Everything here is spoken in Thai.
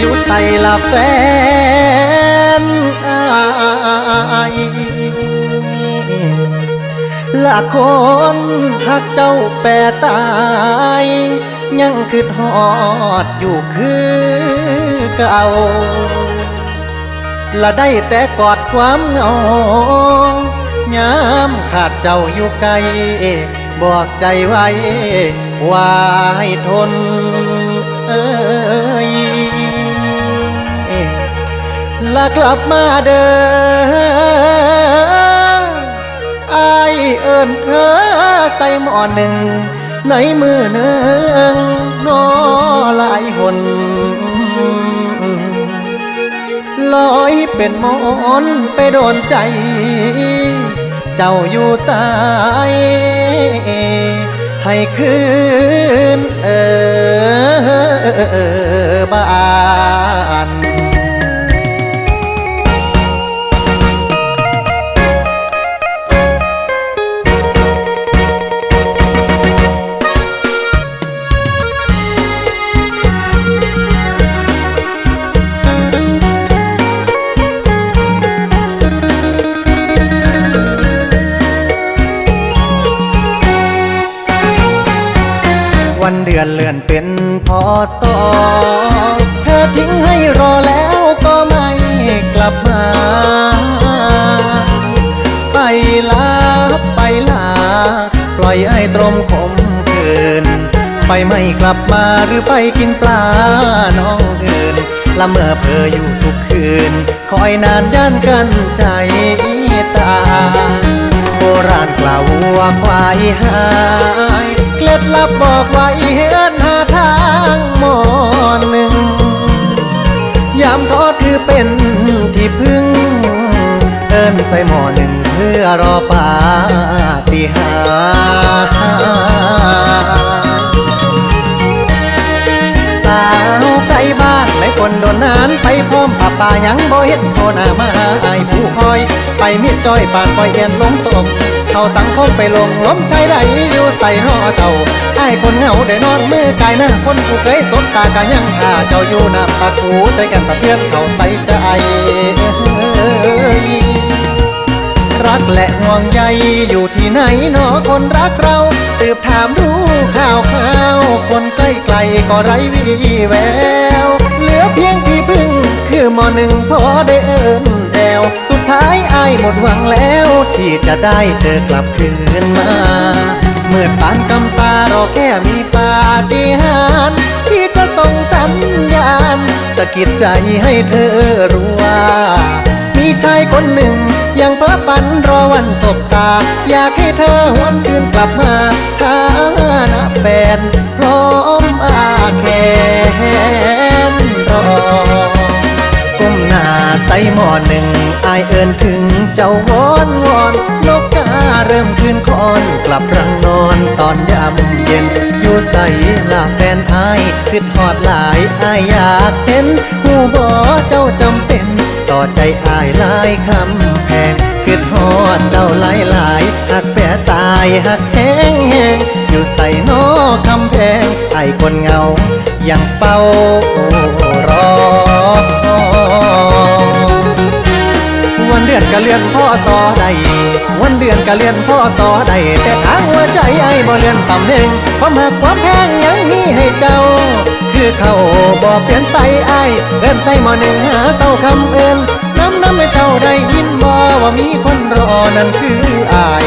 อยู่ใส่ละแฟนอายละคนหักเจ้าแปรตาย ยังคือทอดอยู่คือเก่าละได้แต่กอดความเหงายามขาดเจ้าอยู่ไกลบอกใจไว้ว่าให้ทน ยละกลับมาเด้อไอเอิญเธอใส่หมอหนึ่ง ในมือหนึ่งนอหลายหนลอยเป็นหมอนไปโดนใจ เจ้าอยู่สาย ให้คืนเออ บ้านวันเดือนเลื่อนเป็น อสอเธอทิ้งให้รอแล้วก็ไม่กลับมา ไปลาไปลา ปล่อยไอ้ตรมขมคืนไปไม่กลับมาหรือไปกินปลาน้องเอื่นละเมื่อเพออยู่ทุกคืน คอยนานย่านกันใจตา ราณกล่าวว่าควายหายเคล็ดลับบอกไว้เห็นหาทางหมอนหนึ่งยามทอดคือเป็นที่พึ่ง เอินใส่หมอหนึ่งเพื่อรอปาฏิหาสาวไกลบ้านหลายคนโดนนานไปพร้อมป่าป่ายังบ่เห็นโทนามาอายผู้คอย ไปเมียจ้อยปานคอยเอ็นลงตม เขาสังคมไปลงล้มใจได้อยู่ใส่ห่อเจ้าไอ้คนเหงาได้นอนมือกายหน้าคนผู้เคยสบตากายังหาเจ้าอยู่หน้าปากกูใส่กันสะเทือนเขาใส่ใจรักและห่วงใยอยู่ที่ไหนหนอคนรักเราสืบถามดูข่าวข่าวคนใกล้ไกลก็ไร้วีแวว เหลือเพียงที่พึ่ง คือหมอหนึ่งพอได้ ดหวังแล้วที่จะได้เธอกลับคืนมาเมื่อปานกำตารอแค่มีปาฏิหาริย์ที่จะส่งสัญญาณสะกิดใจให้เธอรู้ว่า มีชายคนหนึ่งยังพลอฝันรอวันสบตา อยากให้เธอหวนคืนกลับมาฐานะแฟนพร้อมอาแขนรอ ใส่หมอหนึ่งอายเอินถึงเจ้าวอนวอนนกกาเริ่มคืนคอนกลับรังนอนตอนยามเย็น อยู่ใส่ลาแฟนอายคิดหอดหลายอายอยากเห็นหูบอเจ้าจำเป็นต่อใจอายลายคำแพงคิดหอดเจ้าหลายหลายหักแปรตายหักแห้งแห้งอยู่ใส่นอคำแพงไอายคนเงายังเฝ้ารอ อนก็เลื่อนพ่อสอใดวันเดือนก็เลื่อนพ่อสอใดแต่ทางหัวใจไอ้บ่เลื่อนต่ำหนึ่งความหักความแพงยังมีให้เจ้า คือเขาบ่เปลี่ยนไปไอ้เอิ่นใส่หมอหนึ่งหาเศร้าคำเอินน้ำน้ำให้เจ้าได้ยินบ่ว่ามีคนรอนั่นคืออ้าย